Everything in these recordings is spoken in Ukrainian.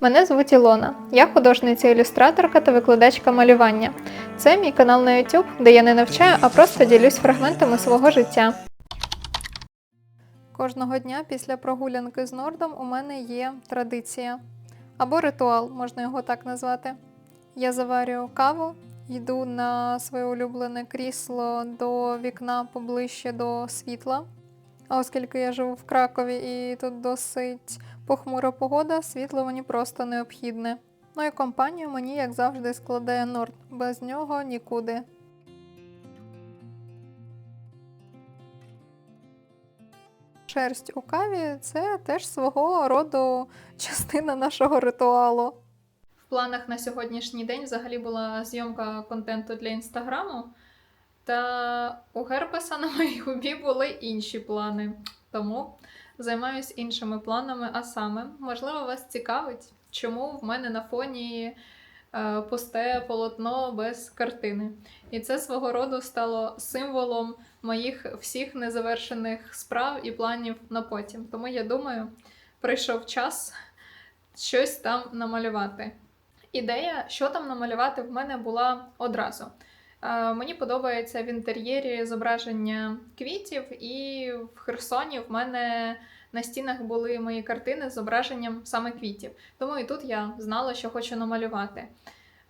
Мене звуть Ілона. Я художниця-ілюстраторка та викладачка малювання. Це мій канал на YouTube, де я не навчаю, а просто ділюсь фрагментами свого життя. Кожного дня після прогулянки з Нордом у мене є традиція або ритуал, можна його так назвати. Я заварюю каву, йду на своє улюблене крісло до вікна поближче до світла. А оскільки я живу в Кракові і тут досить похмура погода, світло мені просто необхідне. Ну і компанію мені, як завжди, складає Норд. Без нього нікуди. Шерсть у каві це теж свого роду частина нашого ритуалу. В планах на сьогоднішній день взагалі була зйомка контенту для інстаграму. Та у Герпеса на моїй губі були інші плани. Тому займаюсь іншими планами, а саме, можливо, вас цікавить, чому в мене на фоні е, пусте полотно без картини. І це свого роду стало символом моїх всіх незавершених справ і планів на потім. Тому я думаю, прийшов час щось там намалювати. Ідея, що там намалювати, в мене була одразу. Е, Мені подобається в інтер'єрі зображення квітів, і в Херсоні в мене на стінах були мої картини з зображенням саме квітів. Тому і тут я знала, що хочу намалювати.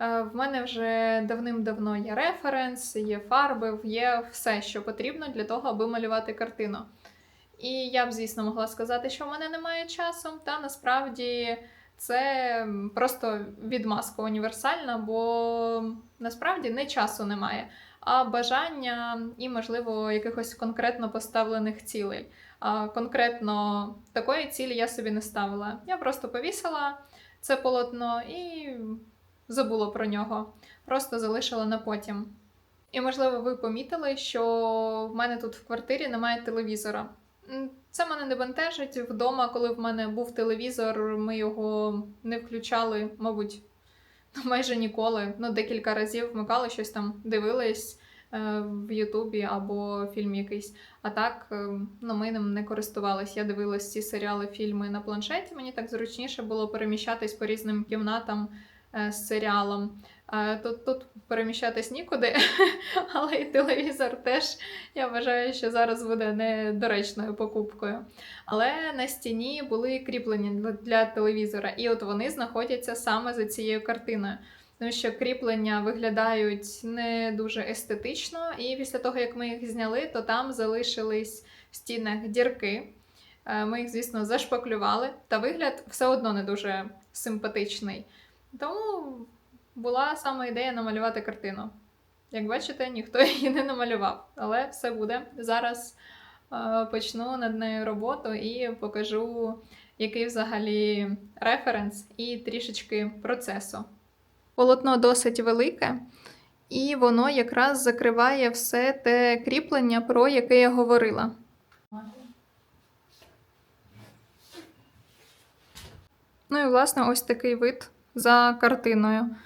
Е, В мене вже давним-давно є референс, є фарби, є все, що потрібно для того, аби малювати картину. І я б, звісно, могла сказати, що в мене немає часу, та насправді це просто відмазка універсальна, бо насправді не часу немає, а бажання і, можливо, якихось конкретно поставлених цілей. А конкретно такої цілі я собі не ставила. Я просто повісила це полотно і забула про нього, просто залишила на потім. І, можливо, ви помітили, що в мене тут в квартирі немає телевізора. Це мене не бентежить. Вдома, коли в мене був телевізор, ми його не включали, мабуть, майже ніколи. Ну, декілька разів вмикали щось там, дивились е, в Ютубі або фільм якийсь. А так, е, ну, ми ним не користувались. Я дивилась ці серіали, фільми на планшеті. Мені так зручніше було переміщатись по різним кімнатам з серіалом. Е, Тут, тут переміщатись нікуди, але і телевізор теж я вважаю, що зараз буде недоречною покупкою. Але на стіні були кріплення для, для телевізора, і от вони знаходяться саме за цією картиною. Тому що кріплення виглядають не дуже естетично, і після того, як ми їх зняли, то там залишились в стінах дірки. Е, Ми їх, звісно, зашпаклювали, та вигляд все одно не дуже симпатичний. Тому була саме ідея намалювати картину. Як бачите, ніхто її не намалював, але все буде. Зараз е, почну над нею роботу і покажу, який взагалі референс і трішечки процесу. Полотно досить велике, і воно якраз закриває все те кріплення, про яке я говорила. Ну і власне ось такий вид за картиною.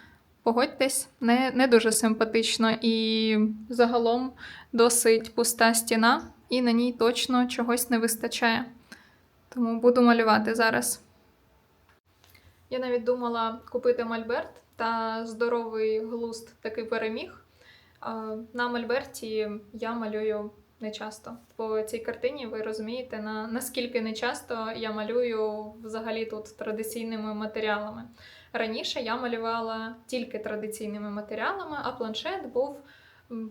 Погодьтесь, не, не дуже симпатично і загалом досить пуста стіна, і на ній точно чогось не вистачає. Тому буду малювати зараз. Я навіть думала купити мольберт, та здоровий глуст таки переміг. На мольберті я малюю не часто. По цій картині ви розумієте, на, наскільки не часто я малюю взагалі тут традиційними матеріалами. Раніше я малювала тільки традиційними матеріалами, а планшет був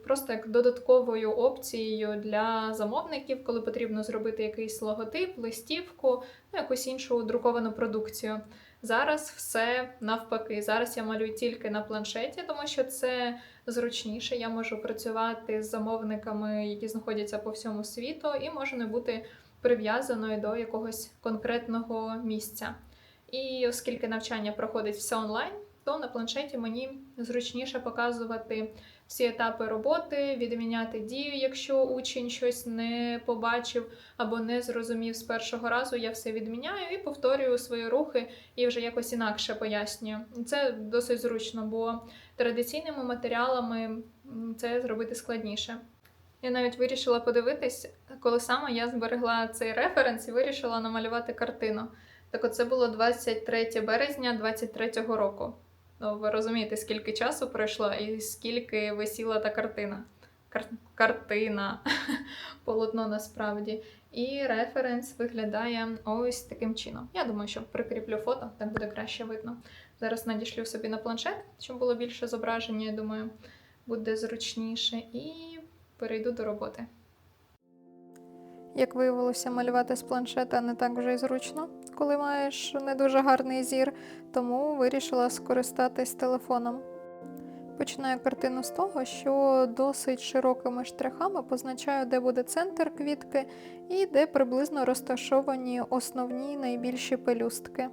просто як додатковою опцією для замовників, коли потрібно зробити якийсь логотип, листівку, ну, якусь іншу друковану продукцію. Зараз все навпаки. Зараз я малюю тільки на планшеті, тому що це зручніше. Я можу працювати з замовниками, які знаходяться по всьому світу, і можу не бути прив'язаною до якогось конкретного місця. І оскільки навчання проходить все онлайн, то на планшеті мені зручніше показувати всі етапи роботи, відміняти дію, якщо учень щось не побачив або не зрозумів з першого разу, я все відміняю і повторюю свої рухи і вже якось інакше пояснюю. Це досить зручно, бо традиційними матеріалами це зробити складніше. Я навіть вирішила подивитись, коли саме я зберегла цей референс і вирішила намалювати картину. Так оце було 23 березня 23-го року. Ну, ви розумієте, скільки часу пройшло і скільки висіла та картина. Кар- картина, полотно насправді. І референс виглядає ось таким чином. Я думаю, що прикріплю фото, так буде краще видно. Зараз надішлю собі на планшет, щоб було більше зображення, я думаю, буде зручніше. І перейду до роботи. Як виявилося, малювати з планшета не так вже й зручно, коли маєш не дуже гарний зір, тому вирішила скористатись телефоном. Починаю картину з того, що досить широкими штрихами позначаю, де буде центр квітки і де приблизно розташовані основні найбільші пелюстки.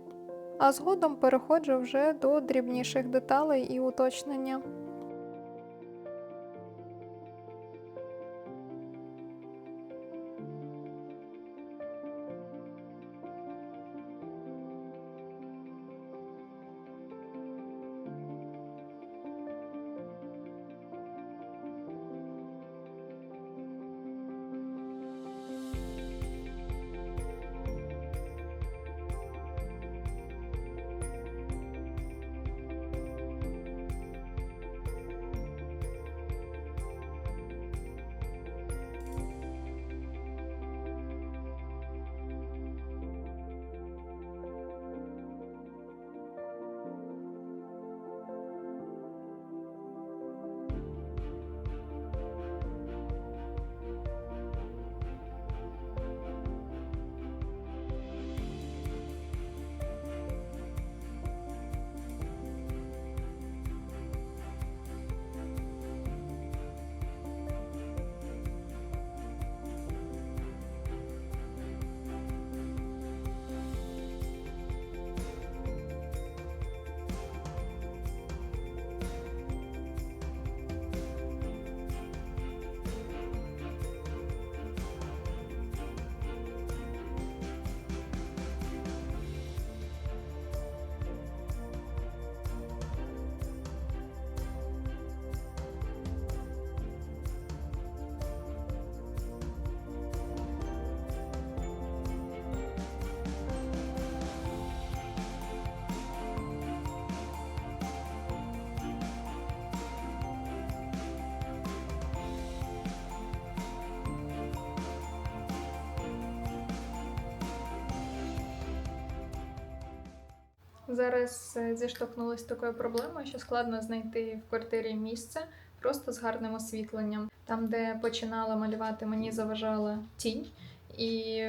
А згодом переходжу вже до дрібніших деталей і уточнення. Зараз е, зіштовхнулася з такою проблемою, що складно знайти в квартирі місце просто з гарним освітленням. Там, де починала малювати, мені заважала тінь, і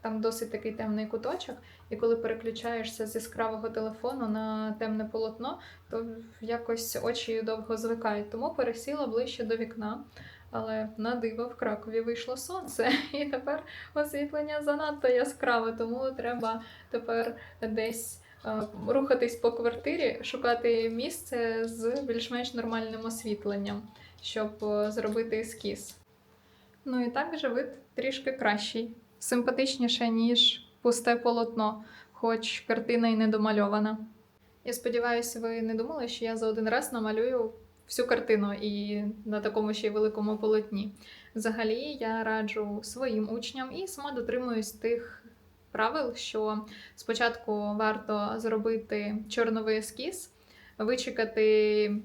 там досить такий темний куточок. І коли переключаєшся з яскравого телефону на темне полотно, то якось очі довго звикають. Тому пересіла ближче до вікна. Але на диво в Кракові вийшло сонце, і тепер освітлення занадто яскраве, тому треба тепер десь рухатись по квартирі, шукати місце з більш-менш нормальним освітленням, щоб е, зробити ескіз. Ну і так же вид трішки кращий, симпатичніше, ніж пусте полотно, хоч картина і не домальована. Я сподіваюся, ви не думали, що я за один раз намалюю всю картину і на такому ще й великому полотні. Взагалі, я раджу своїм учням і сама дотримуюсь тих правил, що спочатку варто зробити чорновий ескіз, вичекати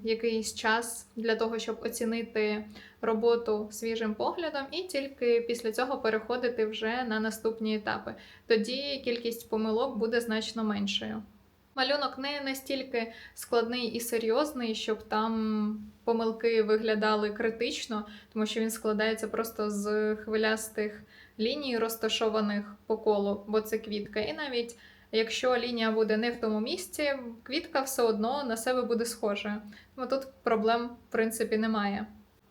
якийсь час для того, щоб оцінити роботу свіжим поглядом, і тільки після цього переходити вже на наступні етапи. Тоді кількість помилок буде значно меншою. Малюнок не настільки складний і серйозний, щоб там помилки виглядали критично, тому що він складається просто з хвилястих ліній, розташованих по колу, бо це квітка. І навіть якщо лінія буде не в тому місці, квітка все одно на себе буде схожа. Тому тут проблем, в принципі, немає.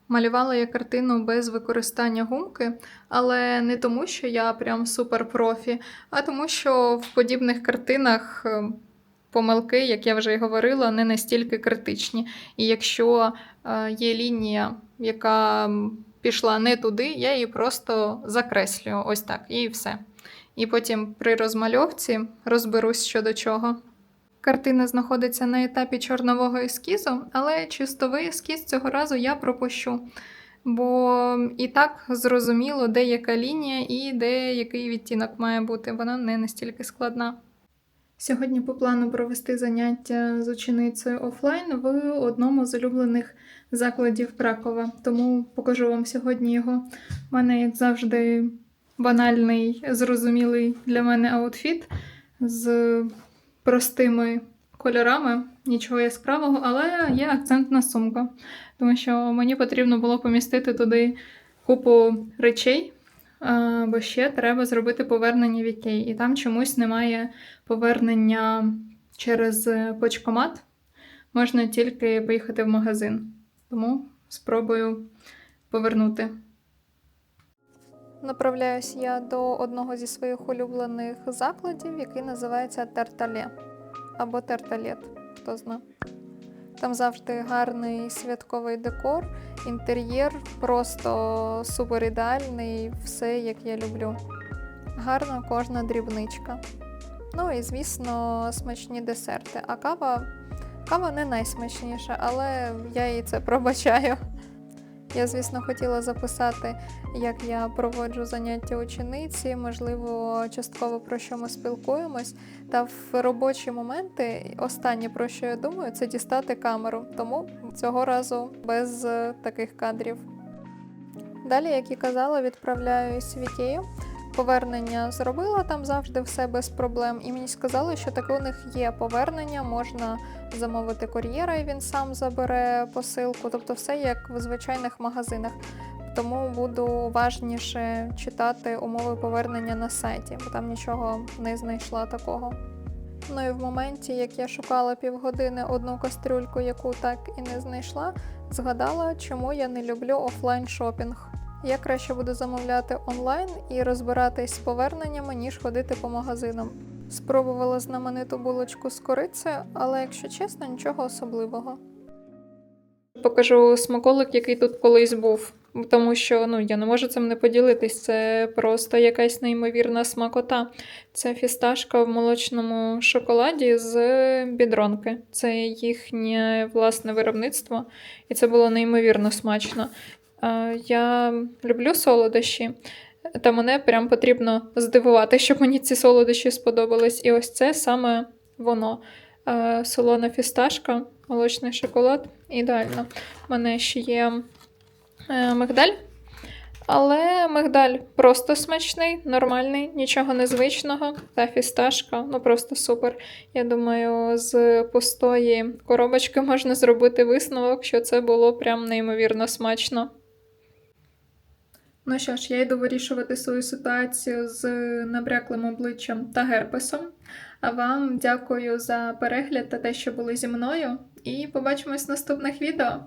Малювала я картину без використання гумки, але не тому, що я прям супер профі, а тому, що в подібних картинах е, помилки, як я вже й говорила, не настільки критичні. І якщо е, є лінія, яка пішла не туди, я її просто закреслюю ось так, і все. І потім при розмальовці розберусь щодо чого. Картина знаходиться на етапі чорнового ескізу, але чистовий ескіз цього разу я пропущу. Бо і так зрозуміло, де яка лінія і де який відтінок має бути. Вона не настільки складна. Сьогодні по плану провести заняття з ученицею офлайн в одному з улюблених закладів Кракова. Тому покажу вам сьогодні його. У мене, як завжди, банальний, зрозумілий для мене аутфіт з простими кольорами, нічого яскравого, але є акцентна сумка, тому що мені потрібно було помістити туди купу речей. Бо ще треба зробити повернення в Ікей, і там чомусь немає повернення через почкомат. Можна тільки поїхати в магазин. Тому спробую повернути. Направляюсь я до одного зі своїх улюблених закладів, який називається Тертале або Терталет, хто зна. Там завжди гарний святковий декор, інтер'єр просто супер ідеальний, все як я люблю. Гарна кожна дрібничка. Ну і, звісно, смачні десерти. А кава, кава не найсмачніша, але я їй це пробачаю. Я, звісно, хотіла записати, як я проводжу заняття учениці, можливо, частково про що ми спілкуємось. Та в робочі моменти останнє про що я думаю, це дістати камеру. Тому цього разу без таких кадрів. Далі, як і казала, відправляюсь в Ікею. Повернення зробила там завжди все без проблем. І мені сказали, що таке у них є повернення, можна замовити кур'єра, і він сам забере посилку. Тобто все як в звичайних магазинах. Тому буду уважніше читати умови повернення на сайті, бо там нічого не знайшла такого. Ну і в моменті, як я шукала півгодини одну кастрюльку, яку так і не знайшла, згадала, чому я не люблю офлайн шопінг. Я краще буду замовляти онлайн і розбиратись з поверненнями, ніж ходити по магазинам. Спробувала знамениту булочку з корицею, але якщо чесно, нічого особливого. Покажу смаколик, який тут колись був, тому що ну, я не можу цим не поділитись. Це просто якась неймовірна смакота. Це фісташка в молочному шоколаді з бідронки. Це їхнє власне виробництво, і це було неймовірно смачно. Я люблю солодощі, та мене прям потрібно здивувати, щоб мені ці солодощі сподобались. І ось це саме воно. Солона фісташка, молочний шоколад. Ідеально. У мене ще є е, мигдаль. Але мигдаль просто смачний, нормальний, нічого незвичного. Та фісташка, ну просто супер. Я думаю, з пустої коробочки можна зробити висновок, що це було прям неймовірно смачно. Ну що ж, я йду вирішувати свою ситуацію з набряклим обличчям та герпесом. А вам дякую за перегляд та те, що були зі мною. І побачимось в наступних відео.